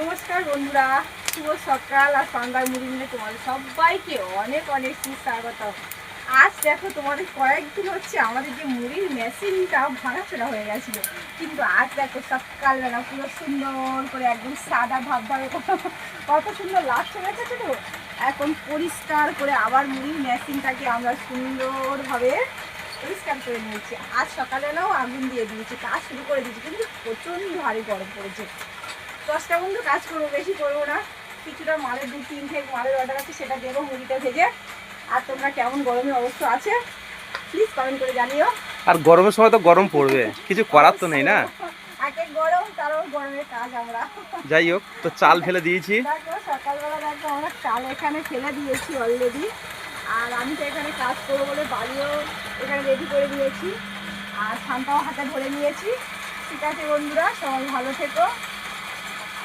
নমস্কার বন্ধুরা, শুভ সকাল আর সন্ধ্যার মুড়ি মিলে তোমাদের সবাইকে অনেক অনেক সুস্বাগত আজ দেখো তোমাদের কয়েকদিন হচ্ছে আমাদের যে মুড়ির মেশিনটা ভাঙাচোরা হয়ে গেছিল। কিন্তু আজ দেখো সকালবেলা পুরো সুন্দর করে একদম সাদা ভাব ভাবে কত সুন্দর লাগছে গেছে তো। এখন পরিষ্কার করে আবার মুড়ির মেশিনটাকে আমরা সুন্দরভাবে পরিষ্কার করে নিয়েছি। আজ সকালবেলাও আগুন দিয়ে দিয়েছি, কাজ শুরু করে দিয়েছি, কিন্তু প্রচণ্ড ভারী গরম পড়েছে। দশটা বন্ধু কাজ করব বেশি করব না। কিছুটা মালের দু তিনটে মালের অর্ডার আছে সেটা দেবো মুড়িটা ভেজে। আর তোমরা কেমন গরমের অবস্থা আছে প্লিজ কমেন্ট করে জানিও। আর গরমের সময় তো গরম পড়বে কিছু করার তো নেই না। গরম তারও গরমের কাজ আমরা। যাই হোক তো চাল ফেলে দিয়েছি। দেখো সকালবেলা দেখো আমরা চাল এখানে ফেলে দিয়েছি অলরেডি আর আমি তো এখানে কাজ করব বলে বাড়িও এখানে রেডি করে দিয়েছি। আর হাতে ধরে নিয়েছি। ঠিক আছে বন্ধুরা সবাই ভালো থেকো।